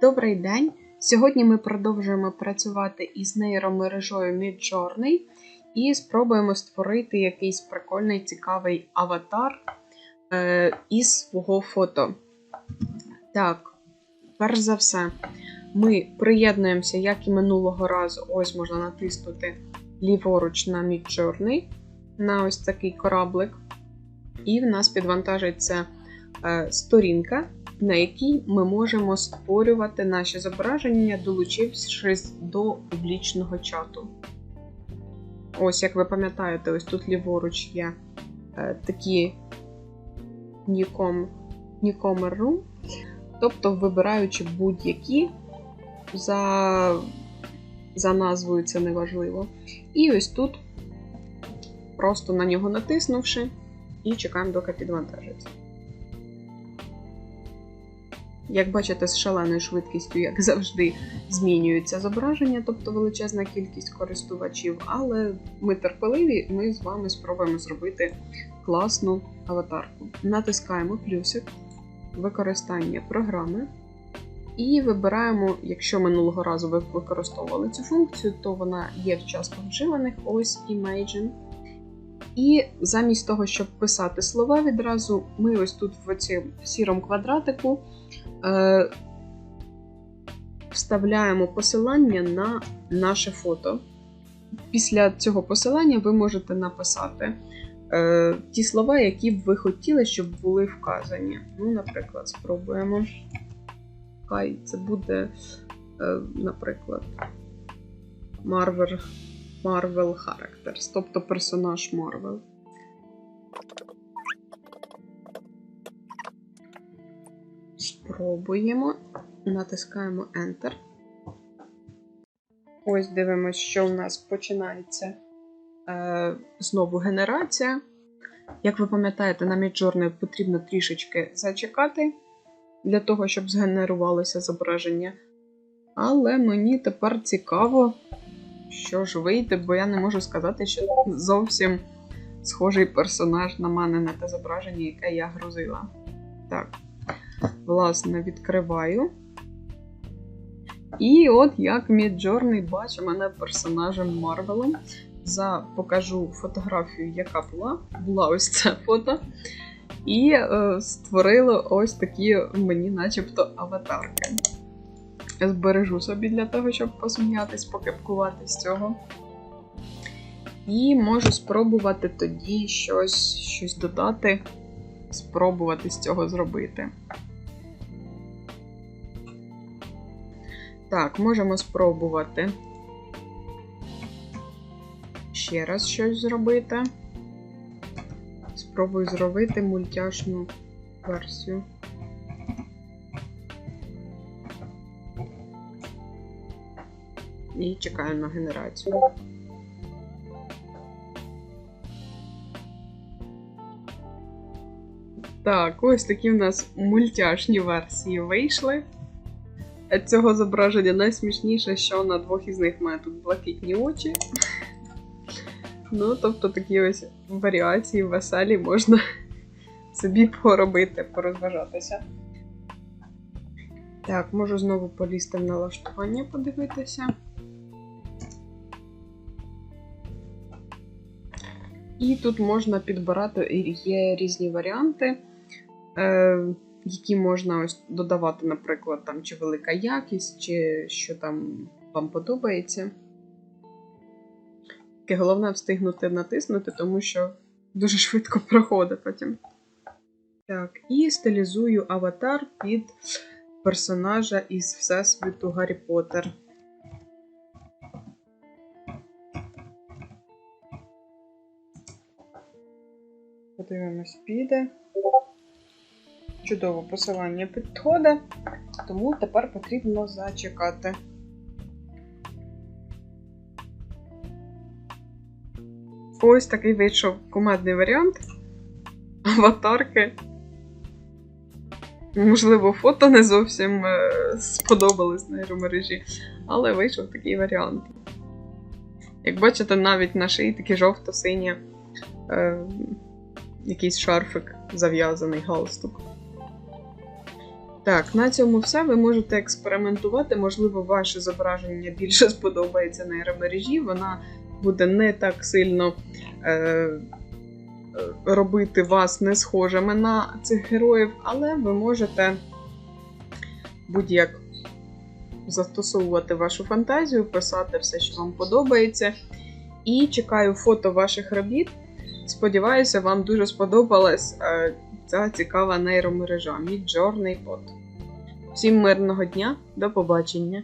Добрий день! Сьогодні ми продовжуємо працювати із нейромережою Midjourney і спробуємо створити якийсь прикольний цікавий аватар е, із свого фото. Так, перш за все, ми приєднуємося, як і минулого разу. Ось можна натиснути ліворуч на Midjourney, на ось такий кораблик. І в нас підвантажиться е, сторінка, на якій ми можемо створювати наші зображення, долучившись до публічного чату. Ось, як ви пам'ятаєте, ось тут ліворуч є е, такі Room. Тобто, вибираючи будь-які за, за назвою, це неважливо. І ось тут, просто на нього натиснувши, і чекаємо, доки підвантажиться. Як бачите, з шаленою швидкістю, як завжди, змінюється зображення, тобто величезна кількість користувачів, але ми терпеливі, ми з вами спробуємо зробити класну аватарку. Натискаємо плюсик, використання програми. І вибираємо, якщо минулого разу ви використовували цю функцію, то вона є в часто вживаних, ось Imagine. І замість того, щоб писати слова відразу, ми ось тут в цьому сірому квадратику вставляємо посилання на наше фото. Після цього посилання ви можете написати е, ті слова, які б ви хотіли, щоб були вказані. Ну, Наприклад, спробуємо. Хай це буде, е, наприклад, Marvel, Marvel Characters, тобто персонаж Marvel. Спробуємо, натискаємо Enter. Ось дивимося, що у нас починається е, знову генерація. Як ви пам'ятаєте, на Midjourney потрібно трішечки зачекати для того, щоб згенерувалося зображення. Але мені тепер цікаво, що ж вийде, бо я не можу сказати, що зовсім схожий персонаж на мене на те зображення, яке я грузила. Так, власне, відкриваю. І от як Midjourney бачить мене персонажем Марвелом. За покажу фотографію, яка була. Була ось це фото. І е, створили ось такі мені, начебто, аватарки. Збережу собі для того, щоб посміятись, покепкувати з цього. І можу спробувати тоді щось, щось додати, спробувати з цього зробити. Так, можемо спробувати ще раз щось зробити. Спробую зробити мультяшну версію. І чекаю на генерацію. Так, ось такі в нас мультяшні версії вийшли. Цього зображення найсмішніше, що на двох із них має тут блакитні очі. Ну, тобто такі ось варіації веселі можна собі поробити, порозважатися. Так, можу знову полізти в налаштування, подивитися. І тут можна підбирати є різні варіанти, е, які можна ось додавати, наприклад, там, чи велика якість, чи що там вам подобається. Таке головне встигнути натиснути, тому що дуже швидко проходить потім. Так, і стилізую аватар під персонажа із Всесвіту Гаррі Поттер. Подивимось, піде. Чудово посилання підходить, тому тепер потрібно зачекати. Ось такий вийшов кумедний варіант аватарки. Можливо, фото не зовсім е, сподобались нейромережі, але вийшов такий варіант. Як бачите, навіть на шиї такий жовто-синє е, якийсь шарфик зав'язаний галстук. Так, на цьому все. Ви можете експериментувати. Можливо, ваше зображення більше сподобається нейромережі. Вона буде не так сильно е, е, робити вас не схожими на цих героїв, але ви можете будь-як застосовувати вашу фантазію, писати все, що вам подобається. І чекаю фото ваших робіт. Сподіваюся, вам дуже сподобалась е, ця цікава нейромережа Міджорний Пот. Всім мирного дня, до побачення!